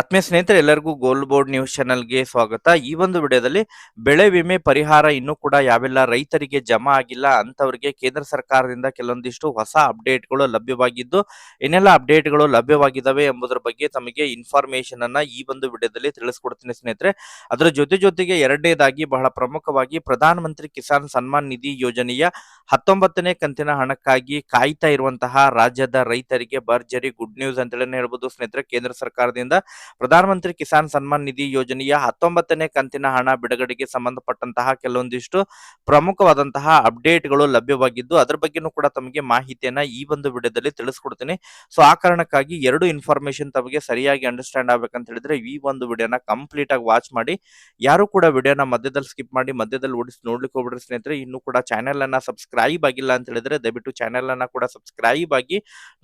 ಆತ್ಮೀಯ ಸ್ನೇಹಿತರೆ, ಎಲ್ಲರಿಗೂ ಗೋಲ್ಡ್ ಬೋರ್ಡ್ ನ್ಯೂಸ್ ಚಾನಲ್ಗೆ ಸ್ವಾಗತ. ಈ ಒಂದು ವಿಡಿಯೋದಲ್ಲಿ ಬೆಳೆ ವಿಮೆ ಪರಿಹಾರ ಇನ್ನೂ ಕೂಡ ಯಾವೆಲ್ಲ ರೈತರಿಗೆ ಜಮಾ ಆಗಿಲ್ಲ ಅಂತವರಿಗೆ ಕೇಂದ್ರ ಸರ್ಕಾರದಿಂದ ಕೆಲವೊಂದಿಷ್ಟು ಹೊಸ ಅಪ್ಡೇಟ್ಗಳು ಲಭ್ಯವಾಗಿದ್ದು ಏನೆಲ್ಲ ಅಪ್ಡೇಟ್ಗಳು ಲಭ್ಯವಾಗಿದ್ದಾವೆ ಎಂಬುದರ ಬಗ್ಗೆ ತಮಗೆ ಇನ್ಫಾರ್ಮೇಶನ್ ಅನ್ನ ಈ ಒಂದು ವಿಡಿಯೋದಲ್ಲಿ ತಿಳಿಸ್ಕೊಡ್ತೀನಿ ಸ್ನೇಹಿತರೆ. ಅದರ ಜೊತೆ ಜೊತೆಗೆ ಎರಡನೇದಾಗಿ ಬಹಳ ಪ್ರಮುಖವಾಗಿ ಪ್ರಧಾನ ಮಂತ್ರಿ ಕಿಸಾನ್ ಸನ್ಮಾನ್ ನಿಧಿ ಯೋಜನೆಯ ಹತ್ತೊಂಬತ್ತನೇ ಕಂತಿನ ಹಣಕ್ಕಾಗಿ ಕಾಯ್ತಾ ಇರುವಂತಹ ರಾಜ್ಯದ ರೈತರಿಗೆ ಭರ್ಜರಿ ಗುಡ್ ನ್ಯೂಸ್ ಅಂತೇಳಿ ಹೇಳ್ಬೋದು ಸ್ನೇಹಿತರೆ. ಕೇಂದ್ರ ಸರ್ಕಾರದಿಂದ ಪ್ರಧಾನಮಂತ್ರಿ ಕಿಸಾನ್ ಸನ್ಮಾನ್ ನಿಧಿ ಯೋಜನೆಯ ಹತ್ತೊಂಬತ್ತನೇ ಕಂತಿನ ಹಣ ಬಿಡುಗಡೆಗೆ ಸಂಬಂಧಪಟ್ಟಂತಹ ಕೆಲವೊಂದಿಷ್ಟು ಪ್ರಮುಖವಾದಂತಹ ಅಪ್ಡೇಟ್ಗಳು ಲಭ್ಯವಾಗಿದ್ದು, ಅದರ ಬಗ್ಗೆನೂ ಕೂಡ ತಮಗೆ ಮಾಹಿತಿಯನ್ನ ಈ ಒಂದು ವಿಡಿಯೋದಲ್ಲಿ ತಿಳಿಸ್ಕೊಡ್ತೀನಿ. ಸೊ, ಆ ಕಾರಣಕ್ಕಾಗಿ ಎರಡು ಇನ್ಫಾರ್ಮೇಶನ್ ತಮಗೆ ಸರಿಯಾಗಿ ಅಂಡರ್ಸ್ಟ್ಯಾಂಡ್ ಆಗ್ಬೇಕಂತ ಹೇಳಿದ್ರೆ, ಈ ಒಂದು ವಿಡಿಯೋನ ಕಂಪ್ಲೀಟ್ ಆಗಿ ವಾಚ್ ಮಾಡಿ. ಯಾರು ಕೂಡ ವಿಡಿಯೋನ ಮಧ್ಯದಲ್ಲಿ ಸ್ಕಿಪ್ ಮಾಡಿ, ಮಧ್ಯದಲ್ಲಿ ಓಡಿಸಿ ನೋಡ್ಲಿಕ್ಕೆ ಹೋಗ್ಬಿಡ್ರಿ ಸ್ನೇಹಿತರೆ. ಇನ್ನು ಕೂಡ ಚಾನೆಲ್ ಅನ್ನ ಸಬ್ಸ್ಕ್ರೈಬ್ ಆಗಿಲ್ಲ ಅಂತ ಹೇಳಿದ್ರೆ, ದಯವಿಟ್ಟು ಚಾನೆಲ್ ಅನ್ನ ಕೂಡ ಸಬ್ಸ್ಕ್ರೈಬ್ ಆಗಿ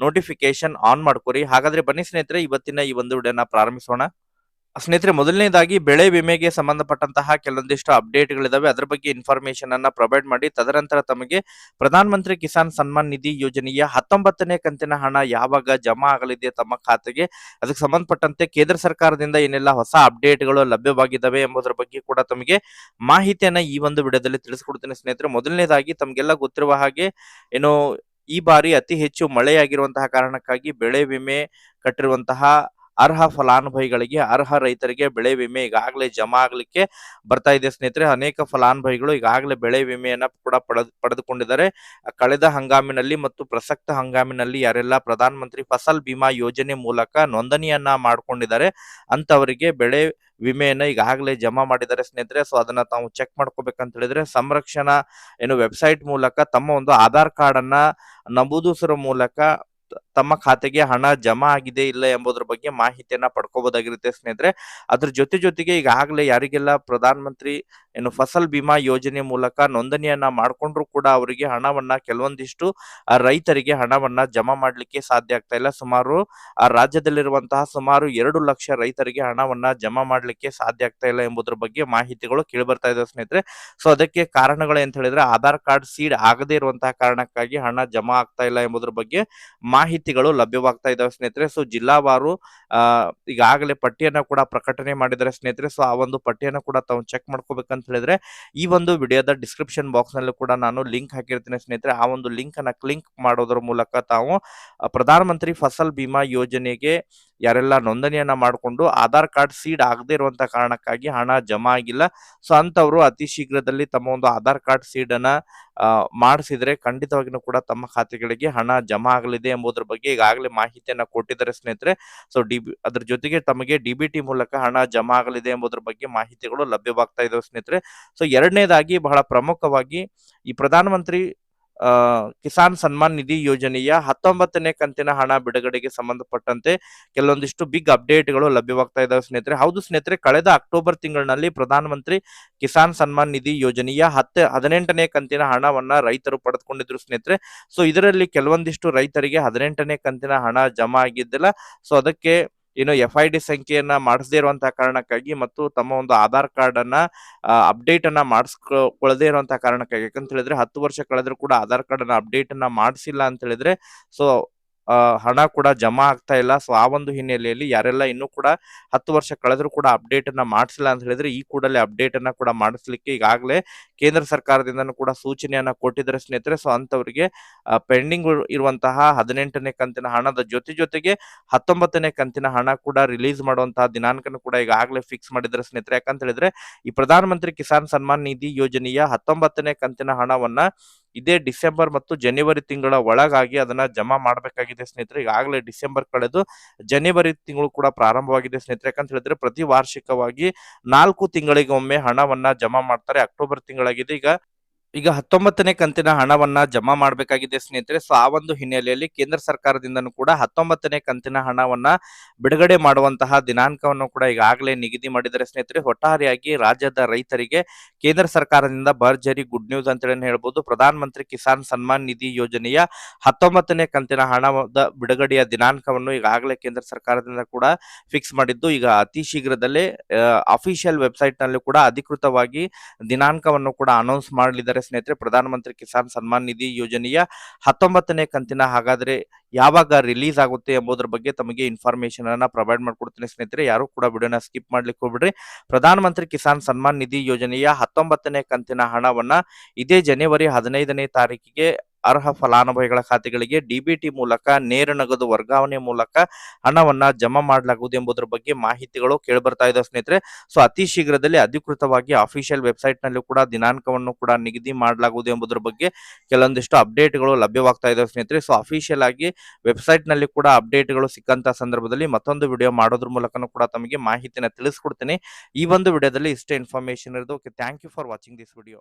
ನೋಟಿಫಿಕೇಶನ್ ಆನ್ ಮಾಡ್ಕೊರಿ. ಹಾಗಾದ್ರೆ ಬನ್ನಿ ಸ್ನೇಹಿತರೆ, ಇವತ್ತಿನ ಈ ಒಂದು ವಿಡಿಯೋನ ಪ್ರಾರಂಭಿಸೋಣ. ಸ್ನೇಹಿತರೆ, ಮೊದಲನೇದಾಗಿ ಬೆಳೆ ವಿಮೆಗೆ ಸಂಬಂಧಪಟ್ಟಂತಹ ಕೆಲವೊಂದಿಷ್ಟು ಅಪ್ಡೇಟ್ಗಳಿದಾವೆ. ಅದರ ಬಗ್ಗೆ ಇನ್ಫಾರ್ಮೇಶನ್ ಅನ್ನ ಪ್ರೊವೈಡ್ ಮಾಡಿ. ತದನಂತರ ತಮಗೆ ಪ್ರಧಾನ ಮಂತ್ರಿ ಕಿಸಾನ್ ಸನ್ಮಾನ್ ನಿಧಿ ಯೋಜನೆಯ ಹತ್ತೊಂಬತ್ತನೇ ಕಂತಿನ ಹಣ ಯಾವಾಗ ಜಮಾ ಆಗಲಿದೆ ತಮ್ಮ ಖಾತೆಗೆ, ಅದಕ್ಕೆ ಸಂಬಂಧಪಟ್ಟಂತೆ ಕೇಂದ್ರ ಸರ್ಕಾರದಿಂದ ಏನೆಲ್ಲ ಹೊಸ ಅಪ್ಡೇಟ್ಗಳು ಲಭ್ಯವಾಗಿದ್ದಾವೆ ಎಂಬುದರ ಬಗ್ಗೆ ಕೂಡ ತಮಗೆ ಮಾಹಿತಿಯನ್ನ ಈ ಒಂದು ವಿಡಿಯೋದಲ್ಲಿ ತಿಳಿಸಿಕೊಡ್ತೇನೆ ಸ್ನೇಹಿತರೆ. ಮೊದಲನೇದಾಗಿ ತಮಗೆಲ್ಲ ಗೊತ್ತಿರುವ ಹಾಗೆ, ಏನು ಈ ಬಾರಿ ಅತಿ ಹೆಚ್ಚು ಮಳೆಯಾಗಿರುವಂತಹ ಕಾರಣಕ್ಕಾಗಿ ಬೆಳೆ ವಿಮೆ ಕಟ್ಟಿರುವಂತಹ ಅರ್ಹ ಫಲಾನುಭವಿಗಳಿಗೆ, ಅರ್ಹ ರೈತರಿಗೆ ಬೆಳೆ ವಿಮೆ ಈಗಾಗಲೇ ಜಮಾ ಆಗ್ಲಿಕ್ಕೆ ಬರ್ತಾ ಇದೆ ಸ್ನೇಹಿತರೆ. ಅನೇಕ ಫಲಾನುಭವಿಗಳು ಈಗಾಗಲೇ ಬೆಳೆ ವಿಮೆಯನ್ನ ಕೂಡ ಪಡೆದು, ಪಡೆದುಕೊಂಡಿದ್ದಾರೆ. ಕಳೆದ ಹಂಗಾಮಿನಲ್ಲಿ ಮತ್ತು ಪ್ರಸಕ್ತ ಹಂಗಾಮಿನಲ್ಲಿ ಯಾರೆಲ್ಲ ಪ್ರಧಾನ ಮಂತ್ರಿ ಫಸಲ್ ಬಿಮಾ ಯೋಜನೆ ಮೂಲಕ ನೋಂದಣಿಯನ್ನ ಮಾಡ್ಕೊಂಡಿದ್ದಾರೆ ಅಂತವರಿಗೆ ಬೆಳೆ ವಿಮೆಯನ್ನ ಈಗಾಗಲೇ ಜಮಾ ಮಾಡಿದ್ದಾರೆ ಸ್ನೇಹಿತರೆ. ಸೊ, ಅದನ್ನ ತಾವು ಚೆಕ್ ಮಾಡ್ಕೋಬೇಕಂತ ಹೇಳಿದ್ರೆ, ಸಂರಕ್ಷಣಾ ಏನು ವೆಬ್ಸೈಟ್ ಮೂಲಕ ತಮ್ಮ ಒಂದು ಆಧಾರ್ ಕಾರ್ಡ್ ಅನ್ನ ನಮೂದಿಸುವ ಮೂಲಕ ತಮ್ಮ ಖಾತೆಗೆ ಹಣ ಜಮಾ ಆಗಿದೆ ಇಲ್ಲ ಎಂಬುದರ ಬಗ್ಗೆ ಮಾಹಿತಿಯನ್ನ ಪಡ್ಕೋಬಹುದಾಗಿರುತ್ತೆ ಸ್ನೇಹಿತರೆ. ಅದ್ರ ಜೊತೆ ಜೊತೆಗೆ ಈಗಾಗಲೇ ಯಾರಿಗೆಲ್ಲ ಪ್ರಧಾನ ಮಂತ್ರಿ ಏನು ಫಸಲ್ ಬಿಮಾ ಯೋಜನೆ ಮೂಲಕ ನೋಂದಣಿಯನ್ನ ಮಾಡ್ಕೊಂಡ್ರು ಕೂಡ ಅವರಿಗೆ ಹಣವನ್ನ ಕೆಲವೊಂದಿಷ್ಟು ರೈತರಿಗೆ ಹಣವನ್ನ ಜಮಾ ಮಾಡ್ಲಿಕ್ಕೆ ಸಾಧ್ಯ ಆಗ್ತಾ ಇಲ್ಲ. ಸುಮಾರು ರಾಜ್ಯದಲ್ಲಿರುವಂತಹ ಸುಮಾರು ಎರಡು ಲಕ್ಷ ರೈತರಿಗೆ ಹಣವನ್ನ ಜಮಾ ಮಾಡ್ಲಿಕ್ಕೆ ಸಾಧ್ಯ ಆಗ್ತಾ ಇಲ್ಲ ಎಂಬುದರ ಬಗ್ಗೆ ಮಾಹಿತಿಗಳು ಕೇಳಿ ಬರ್ತಾ ಇದೆ ಸ್ನೇಹಿತರೆ. ಸೊ, ಅದಕ್ಕೆ ಕಾರಣಗಳು ಅಂತ ಹೇಳಿದ್ರೆ, ಆಧಾರ್ ಕಾರ್ಡ್ ಸೀಡ್ ಆಗದೇ ಇರುವಂತಹ ಕಾರಣಕ್ಕಾಗಿ ಹಣ ಜಮಾ ಆಗ್ತಾ ಇಲ್ಲ ಎಂಬುದರ ಬಗ್ಗೆ ಮಾಹಿತಿಗಳು ಲಭ್ಯವಾಗ್ತಾ ಇದಾವೆ ಸ್ನೇಹಿತರೆ. ಸೊ ಜಿಲ್ಲಾವಾರು ಈಗಾಗಲೇ ಪಟ್ಟಿಯನ್ನ ಕೂಡ ಪ್ರಕಟಣೆ ಮಾಡಿದ್ದಾರೆ ಸ್ನೇಹಿತರೆ. ಸೊ ಆ ಒಂದು ಪಟ್ಟಿಯನ್ನ ಕೂಡ ತಾವು ಚೆಕ್ ಮಾಡ್ಕೋಬೇಕಂತ ಹೇಳಿದ್ರೆ, ಈ ಒಂದು ವಿಡಿಯೋದ ಡಿಸ್ಕ್ರಿಪ್ಷನ್ ಬಾಕ್ಸ್ನಲ್ಲಿ ಕೂಡ ನಾನು ಲಿಂಕ್ ಹಾಕಿರ್ತೀನಿ ಸ್ನೇಹಿತರೆ. ಆ ಒಂದು ಲಿಂಕ್ ಅನ್ನ ಕ್ಲಿಕ್ ಮಾಡೋದ್ರ ಮೂಲಕ ತಾವು ಪ್ರಧಾನಮಂತ್ರಿ ಪ್ರಧಾನ ಮಂತ್ರಿ ಫಸಲ್ ಬಿಮಾ ಯೋಜನೆಗೆ ಯಾರೆಲ್ಲ ನೋಂದಣಿಯನ್ನ ಮಾಡಿಕೊಂಡು ಆಧಾರ್ ಕಾರ್ಡ್ ಸೀಡ್ ಆಗದೇ ಇರುವಂತ ಕಾರಣಕ್ಕಾಗಿ ಹಣ ಜಮಾ ಆಗಿಲ್ಲ. ಸೊ ಅಂತವರು ಅತಿ ಶೀಘ್ರದಲ್ಲಿ ತಮ್ಮ ಒಂದು ಆಧಾರ್ ಕಾರ್ಡ್ ಸೀಡ್ ಅನ್ನ ಮಾಡಿಸಿದ್ರೆ ಖಂಡಿತವಾಗಿನೂ ಕೂಡ ತಮ್ಮ ಖಾತೆಗಳಿಗೆ ಹಣ ಜಮಾ ಆಗಲಿದೆ ಎಂಬುದರ ಬಗ್ಗೆ ಈಗಾಗಲೇ ಮಾಹಿತಿಯನ್ನ ಕೊಟ್ಟಿದ್ದಾರೆ ಸ್ನೇಹಿತರೆ. ಸೊ, ಡಿ ಅದ್ರ ಜೊತೆಗೆ ತಮಗೆ ಡಿ ಬಿ ಟಿ ಮೂಲಕ ಹಣ ಜಮಾ ಆಗಲಿದೆ ಎಂಬುದರ ಬಗ್ಗೆ ಮಾಹಿತಿಗಳು ಲಭ್ಯವಾಗ್ತಾ ಇದಾವೆ ಸ್ನೇಹಿತರೆ. ಸೊ, ಎರಡನೇದಾಗಿ ಬಹಳ ಪ್ರಮುಖವಾಗಿ ಈ ಪ್ರಧಾನಮಂತ್ರಿ ಕಿಸಾನ್ ಸನ್ಮಾನ್ ನಿಧಿ ಯೋಜನೆಯ ಹತ್ತೊಂಬತ್ತನೇ ಕಂತಿನ ಹಣ ಬಿಡುಗಡೆಗೆ ಸಂಬಂಧಪಟ್ಟಂತೆ ಕೆಲವೊಂದಿಷ್ಟು ಬಿಗ್ ಅಪ್ಡೇಟ್ಗಳು ಲಭ್ಯವಾಗ್ತಾ ಇದಾವೆ ಸ್ನೇಹಿತರೆ. ಹೌದು ಸ್ನೇಹಿತರೆ, ಕಳೆದ ಅಕ್ಟೋಬರ್ ತಿಂಗಳಿನಲ್ಲಿ ಪ್ರಧಾನಮಂತ್ರಿ ಕಿಸಾನ್ ಸನ್ಮಾನ್ ನಿಧಿ ಯೋಜನೆಯ ಹತ್ತ, ಹದಿನೆಂಟನೇ ಕಂತಿನ ಹಣವನ್ನ ರೈತರು ಪಡೆದುಕೊಂಡಿದ್ರು ಸ್ನೇಹಿತರೆ. ಸೊ, ಇದರಲ್ಲಿ ಕೆಲವೊಂದಿಷ್ಟು ರೈತರಿಗೆ ಹದಿನೆಂಟನೇ ಕಂತಿನ ಹಣ ಜಮಾ ಆಗಿದ್ದಿಲ್ಲ. ಸೊ, ಅದಕ್ಕೆ ಏನು ಎಫ್ ಐ ಡಿ ಸಂಖ್ಯೆಯನ್ನ ಮಾಡಿಸದೇ ಇರುವಂತಹ ಕಾರಣಕ್ಕಾಗಿ ಮತ್ತು ತಮ್ಮ ಒಂದು ಆಧಾರ್ ಕಾರ್ಡ್ ಅನ್ನ ಅಪ್ಡೇಟ್ ಅನ್ನ ಮಾಡಿಸ್ಕೊಳ್ಳದೇ ಇರುವಂತಹ ಕಾರಣಕ್ಕಾಗಿ. ಯಾಕಂತ ಹೇಳಿದ್ರೆ ಹತ್ತು ವರ್ಷ ಕಳೆದ್ರು ಕೂಡ ಆಧಾರ್ ಕಾರ್ಡ್ ಅನ್ನ ಅಪ್ಡೇಟ್ ಅನ್ನ ಮಾಡಿಸಿಲ್ಲ ಅಂತ ಹೇಳಿದ್ರೆ ಸೊ ಹಣ ಕೂಡ ಜಮಾ ಆಗ್ತಾ ಇಲ್ಲ. ಸೊ ಆ ಒಂದು ಹಿನ್ನೆಲೆಯಲ್ಲಿ ಯಾರೆಲ್ಲ ಇನ್ನೂ ಕೂಡ ಹತ್ತು ವರ್ಷ ಕಳೆದ್ರು ಕೂಡ ಅಪ್ಡೇಟ್ ಅನ್ನ ಮಾಡಿಸಿಲ್ಲ ಅಂತ ಹೇಳಿದ್ರೆ ಈ ಕೂಡಲೇ ಅಪ್ಡೇಟ್ ಅನ್ನ ಕೂಡ ಮಾಡಿಸ್ಲಿಕ್ಕೆ ಈಗಾಗಲೇ ಕೇಂದ್ರ ಸರ್ಕಾರದಿಂದ ಕೂಡ ಸೂಚನೆಯನ್ನ ಕೊಟ್ಟಿದ್ದಾರೆ ಸ್ನೇಹಿತರೆ. ಸೊ ಅಂತವರಿಗೆ ಪೆಂಡಿಂಗ್ ಇರುವಂತಹ ಹದಿನೆಂಟನೇ ಕಂತಿನ ಹಣದ ಜೊತೆ ಜೊತೆಗೆ ಹತ್ತೊಂಬತ್ತನೇ ಕಂತಿನ ಹಣ ಕೂಡ ರಿಲೀಸ್ ಮಾಡುವಂತಹ ದಿನಾಂಕನ ಕೂಡ ಈಗಾಗಲೇ ಫಿಕ್ಸ್ ಮಾಡಿದ್ರೆ ಸ್ನೇಹಿತರೆ. ಯಾಕಂತ ಹೇಳಿದ್ರೆ ಈ ಪ್ರಧಾನಮಂತ್ರಿ ಕಿಸಾನ್ ಸನ್ಮಾನ್ ನಿಧಿ ಯೋಜನೆಯ ಹತ್ತೊಂಬತ್ತನೇ ಕಂತಿನ ಹಣವನ್ನ ಇದೇ ಡಿಸೆಂಬರ್ ಮತ್ತು ಜನವರಿ ತಿಂಗಳ ಒಳಗಾಗಿ ಅದನ್ನ ಜಮಾ ಮಾಡಬೇಕಾಗಿದೆ ಸ್ನೇಹಿತರೆ. ಈಗಾಗಲೇ ಡಿಸೆಂಬರ್ ಕಳೆದು ಜನವರಿ ತಿಂಗಳು ಕೂಡ ಪ್ರಾರಂಭವಾಗಿದೆ ಸ್ನೇಹಿತರೆ. ಯಾಕಂತ ಹೇಳಿದ್ರೆ ಪ್ರತಿ ವಾರ್ಷಿಕವಾಗಿ ನಾಲ್ಕು ತಿಂಗಳಿಗೊಮ್ಮೆ ಹಣವನ್ನ ಜಮಾ ಮಾಡ್ತಾರೆ. ಅಕ್ಟೋಬರ್ ತಿಂಗಳಾಗಿದೆ. ಈಗ ಈಗ ಹತ್ತೊಂಬತ್ತನೇ ಕಂತಿನ ಹಣವನ್ನ ಜಮಾ ಮಾಡಬೇಕಾಗಿದೆ ಸ್ನೇಹಿತರೆ. ಸೊ, ಆ ಒಂದು ಹಿನ್ನೆಲೆಯಲ್ಲಿ ಕೇಂದ್ರ ಸರ್ಕಾರದಿಂದನೂ ಕೂಡ ಹತ್ತೊಂಬತ್ತನೇ ಕಂತಿನ ಹಣವನ್ನ ಬಿಡುಗಡೆ ಮಾಡುವಂತಹ ದಿನಾಂಕವನ್ನು ಕೂಡ ಈಗಾಗಲೇ ನಿಗದಿ ಮಾಡಿದರೆ ಸ್ನೇಹಿತರೆ. ಒಟ್ಟಾರೆಯಾಗಿ ರಾಜ್ಯದ ರೈತರಿಗೆ ಕೇಂದ್ರ ಸರ್ಕಾರದಿಂದ ಭರ್ಜರಿ ಗುಡ್ ನ್ಯೂಸ್ ಅಂತೇಳಿ ಹೇಳ್ಬೋದು. ಪ್ರಧಾನ ಮಂತ್ರಿ ಕಿಸಾನ್ ಸನ್ಮಾನ್ ನಿಧಿ ಯೋಜನೆಯ ಹತ್ತೊಂಬತ್ತನೇ ಕಂತಿನ ಹಣದ ಬಿಡುಗಡೆಯ ದಿನಾಂಕವನ್ನು ಈಗಾಗಲೇ ಕೇಂದ್ರ ಸರ್ಕಾರದಿಂದ ಕೂಡ ಫಿಕ್ಸ್ ಮಾಡಿದ್ದು. ಈಗ ಅತಿ ಶೀಘ್ರದಲ್ಲೇ ಅಫಿಷಿಯಲ್ ವೆಬ್ಸೈಟ್ನಲ್ಲಿ ಕೂಡ ಅಧಿಕೃತವಾಗಿ ದಿನಾಂಕವನ್ನು ಕೂಡ ಅನೌನ್ಸ್ ಮಾಡಲಿದ್ದಾರೆ ಸ್ನೇಹಿತರೆ, ಪ್ರಧಾನಮಂತ್ರಿ ಕಿಸಾನ್ ಸನ್ಮಾನ್ ನಿಧಿ ಯೋಜನೆಯ ಹತ್ತೊಂಬತ್ತನೇ ಕಂತಿನ ಹಾಗಾದ್ರೆ ಯಾವಾಗ ರಿಲೀಸ್ ಆಗುತ್ತೆ ಎಂಬುದರ ಬಗ್ಗೆ ತಮಗೆ ಇನ್ಫಾರ್ಮೇಶನ್ ಅನ್ನ ಪ್ರೊವೈಡ್ ಮಾಡ್ಕೊಡ್ತೀನಿ ಸ್ನೇಹಿತರೆ. ಯಾರು ಕೂಡ ವಿಡಿಯೋನ ಸ್ಕಿಪ್ ಮಾಡ್ಲಿಕ್ಕೆ ಹೋಗ್ಬಿಡ್ರಿ. ಪ್ರಧಾನಮಂತ್ರಿ ಕಿಸಾನ್ ಸನ್ಮಾನ್ ನಿಧಿ ಯೋಜನೆಯ ಹತ್ತೊಂಬತ್ತನೇ ಕಂತಿನ ಹಣವನ್ನ ಇದೇ ಜನವರಿ ಹದಿನೈದನೇ ತಾರೀಕಿಗೆ ಅರ್ಹ ಫಲಾನುಭವಿಗಳ ಖಾತೆಗಳಿಗೆ ಡಿಬಿಟಿ ಮೂಲಕ ನೇರ ನಗದು ವರ್ಗಾವಣೆ ಮೂಲಕ ಹಣವನ್ನ ಜಮಾ ಮಾಡಲಾಗುವುದು ಎಂಬುದರ ಬಗ್ಗೆ ಮಾಹಿತಿಗಳು ಕೇಳಿಬರ್ತಾ ಇದೆ ಸ್ನೇಹಿತರೆ. ಸೊ, ಅತಿ ಶೀಘ್ರದಲ್ಲಿ ಅಧಿಕೃತವಾಗಿ ಅಫಿಷಿಯಲ್ ವೆಬ್ಸೈಟ್ನಲ್ಲಿ ಕೂಡ ದಿನಾಂಕವನ್ನು ಕೂಡ ನಿಗದಿ ಮಾಡಲಾಗುವುದು ಎಂಬುದರ ಬಗ್ಗೆ ಕೆಲವೊಂದಿಷ್ಟು ಅಪ್ಡೇಟ್ಗಳು ಲಭ್ಯವಾಗ್ತಾ ಇದಾವೆ ಸ್ನೇಹಿತರೆ. ಸೊ ಅಫಿಷಿಯಲ್ ಆಗಿ ವೆಬ್ಸೈಟ್ನಲ್ಲಿ ಕೂಡ ಅಪ್ಡೇಟ್ಗಳು ಸಿಕ್ಕಂತ ಸಂದರ್ಭದಲ್ಲಿ ಮತ್ತೊಂದು ವಿಡಿಯೋ ಮಾಡೋದ್ರ ಮೂಲಕನೂ ಕೂಡ ತಮಗೆ ಮಾಹಿತಿನ ತಿಳಿಸ್ಕೊಡ್ತೀನಿ. ಈ ಒಂದು ವಿಡಿಯೋದಲ್ಲಿ ಇಷ್ಟೇ ಇನ್ಫಾರ್ಮೇಶನ್ ಇರೋದು. Okay thank you for watching this video